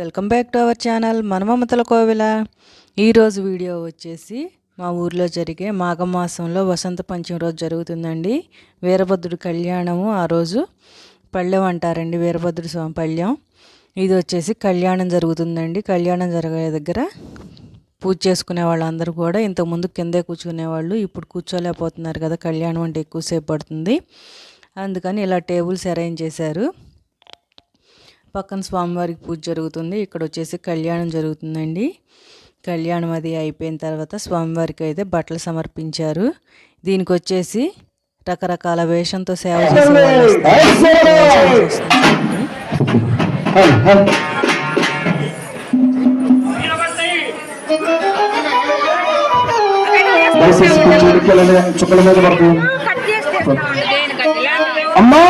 Welcome back to our channel మనమమతల కోవిల. ఈరోజు video వచ్చేసి మా ఊర్లో జరిగే మాఘమాసంలో వసంత పంచమి రోజు జరుగుతుందండి. వీరభద్రుడి కళ్యాణము ఆ రోజు పళ్ళెం అంటారండి వీరభద్రుడు స్వామి పళ్ళెం ఇది వచ్చేసి కళ్యాణం జరుగుతుందండి. కళ్యాణం జరిగే దగ్గర పూజ చేసుకునే వాళ్ళందరూ కూడా ఇంతకుముందు కిందే కూర్చునేవాళ్ళు ఇప్పుడు కూర్చోలేకపోతున్నారు కదా కళ్యాణం అంటే ఎక్కువసేపు పడుతుంది. అందుకని ఇలా టేబుల్స్ అరేంజ్ చేశారు. పక్కన స్వామివారికి పూజ జరుగుతుంది. ఇక్కడ వచ్చేసి కళ్యాణం జరుగుతుందండి. కళ్యాణం అది అయిపోయిన తర్వాత స్వామివారికి అయితే బట్టలు సమర్పించారు. దీనికి వచ్చేసి రకరకాల వేషంతో సేవ చేసే చుక్కల మీద అమ్మా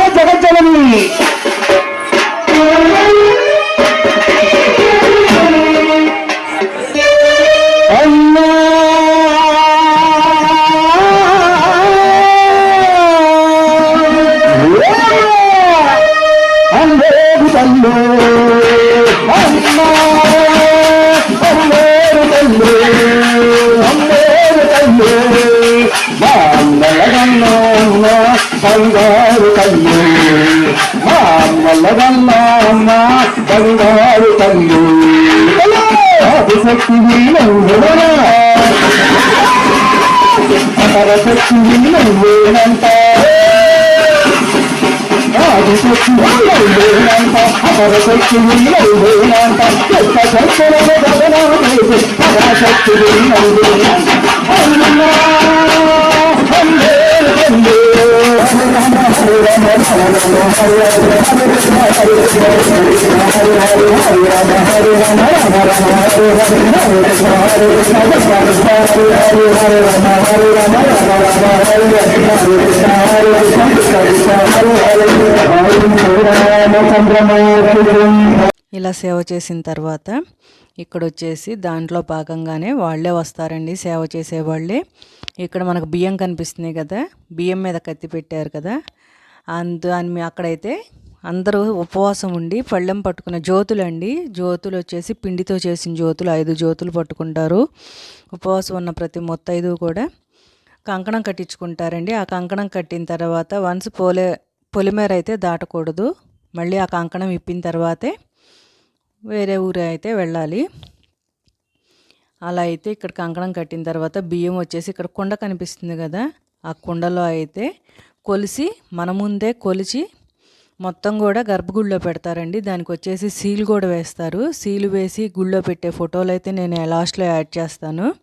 మామల్లగన్నమ్మ బంగారు తల్లు. శక్తి నువ్వునా పరశక్తి నువ్వేనంట ఆదిశక్తి నువ్వేనంట పరశక్తి నువ్వేనంట ఎంత శక్తులను పరాశక్తి నువ్వేనంట ఇలా సేవ చేసిన తర్వాత ఇక్కడ వచ్చేసి దాంట్లో భాగంగానే వాళ్ళే వస్తారండి సేవ చేసేవాళ్ళే. ఇక్కడ మనకు బియ్యం కనిపిస్తున్నాయి కదా బియ్యం మీద కత్తి పెట్టారు కదా. అందు అని అక్కడైతే అందరూ ఉపవాసం ఉండి పళ్ళెం పట్టుకున్న జ్యోతులు అండి జ్యోతులు వచ్చేసి పిండితో చేసిన జ్యోతులు ఐదు జ్యోతులు పట్టుకుంటారు. ఉపవాసం ఉన్న ప్రతి మొత్తైదు కూడా కంకణం కట్టించుకుంటారండి. ఆ కంకణం కట్టిన తర్వాత వన్స్ పోలే పొలిమేర అయితే దాటకూడదు. మళ్ళీ ఆ కంకణం ఇప్పిన తర్వాతే వేరే ఊరే అయితే వెళ్ళాలి. అలా అయితే ఇక్కడ కంకణం కట్టిన తర్వాత బియ్యం వచ్చేసి ఇక్కడ కుండ కనిపిస్తుంది కదా ఆ కుండలో అయితే కొలిసి మన ముందే కొలిచి మొత్తం కూడా గర్భగుడిలో పెడతారండి. దానికి వచ్చేసి సీల్ కూడా వేస్తారు. సీలు వేసి గుళ్ళో పెట్టే ఫోటోలు అయితే నేను లాస్ట్లో యాడ్ చేస్తాను.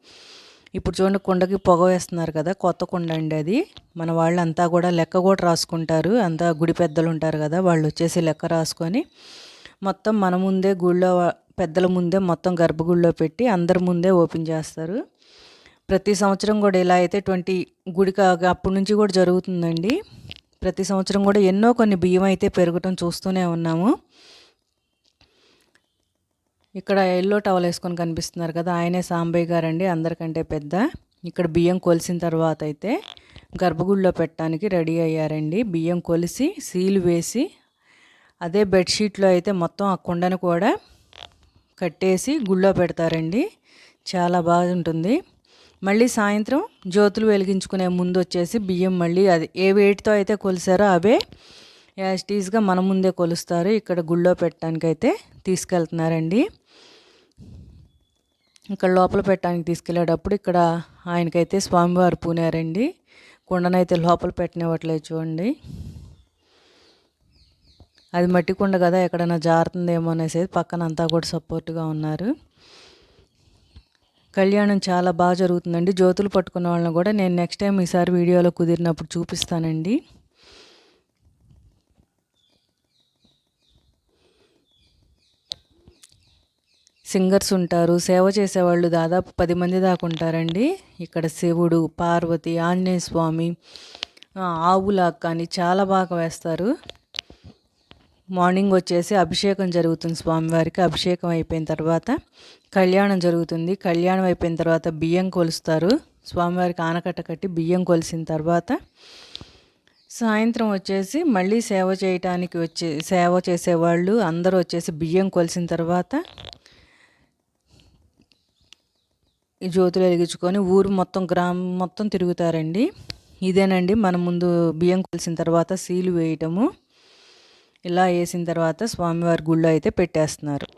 ఇప్పుడు చూడండి కుండకి పొగ వేస్తున్నారు కదా కొత్త కుండ అండి అది. మన వాళ్ళు అంతా కూడా లెక్క కూడా రాసుకుంటారు. అంతా గుడి పెద్దలు ఉంటారు కదా వాళ్ళు వచ్చేసి లెక్క రాసుకొని మొత్తం మన ముందే గుళ్ళో పెద్దల ముందే మొత్తం గర్భగుడిలో పెట్టి అందరి ముందే ఓపెన్ చేస్తారు. ప్రతి సంవత్సరం కూడా ఇలా అయితే ట్వంటీ గుడికి అప్పటి నుంచి కూడా జరుగుతుందండి. ప్రతి సంవత్సరం కూడా ఎన్నో కొన్ని బియ్యం అయితే పెరగటం చూస్తూనే ఉన్నాము. ఇక్కడ ఎల్లో టవల్ వేసుకొని కనిపిస్తున్నారు కదా ఆయనే సాంబయ్య గారండి అందరికంటే పెద్ద. ఇక్కడ బియ్యం కొలిసిన తర్వాత అయితే గర్భగుడిలో పెట్టడానికి రెడీ అయ్యారండి. బియ్యం కొలిసి సీలు వేసి అదే బెడ్షీట్లో అయితే మొత్తం ఆ కుండను కూడా కట్టేసి గుళ్ళో పెడతారండి. చాలా బాగుంటుంది. మళ్ళీ సాయంత్రం జ్యోతులు వెలిగించుకునే ముందు వచ్చేసి బియ్యం మళ్ళీ అది ఏ వేటితో అయితే కొలిసారో అవే యాస్టీస్గా మన ముందే కొలుస్తారు. ఇక్కడ గుళ్ళో పెట్టడానికి అయితే తీసుకెళ్తున్నారండి. ఇక్కడ లోపల పెట్టడానికి తీసుకెళ్ళేటప్పుడు ఇక్కడ ఆయనకైతే స్వామివారు పూనారండి. కుండనైతే లోపల పెట్టనివ్వట్లేదు చూడండి. అది మట్టి కుండ కదా ఎక్కడైనా జారుతుందేమో అనేసి పక్కన అంతా కూడా సపోర్ట్గా ఉన్నారు. కళ్యాణం చాలా బాగా జరుగుతుందండి. జ్యోతులు పట్టుకున్న వాళ్ళని కూడా నేను నెక్స్ట్ టైం ఈసారి వీడియోలో కుదిరినప్పుడు చూపిస్తానండి. సింగర్స్ ఉంటారు సేవ చేసేవాళ్ళు దాదాపు పది మంది దాకా ఉంటారండి. ఇక్కడ శివుడు పార్వతి ఆంజనేయ స్వామి ఆవులాక్ కానీ చాలా బాగా వేస్తారు. మార్నింగ్ వచ్చేసి అభిషేకం జరుగుతుంది స్వామివారికి. అభిషేకం అయిపోయిన తర్వాత కళ్యాణం జరుగుతుంది. కళ్యాణం అయిపోయిన తర్వాత బియ్యం కొలుస్తారు. స్వామివారికి ఆనకట్ట కట్టి బియ్యం కొలిసిన తర్వాత సాయంత్రం వచ్చేసి మళ్ళీ సేవ చేయటానికి వచ్చే సేవ చేసేవాళ్ళు అందరూ వచ్చేసి బియ్యం కొలిసిన తర్వాత ఈ జ్యోతులు వెలిగించుకొని ఊరు మొత్తం గ్రామం మొత్తం తిరుగుతారండి. ఇదేనండి మన ముందు బియ్యం కొలిసిన తర్వాత సీలు వేయటము. ఇలా వేసిన తర్వాత స్వామివారి గుళ్ళో అయితే పెట్టేస్తున్నారు.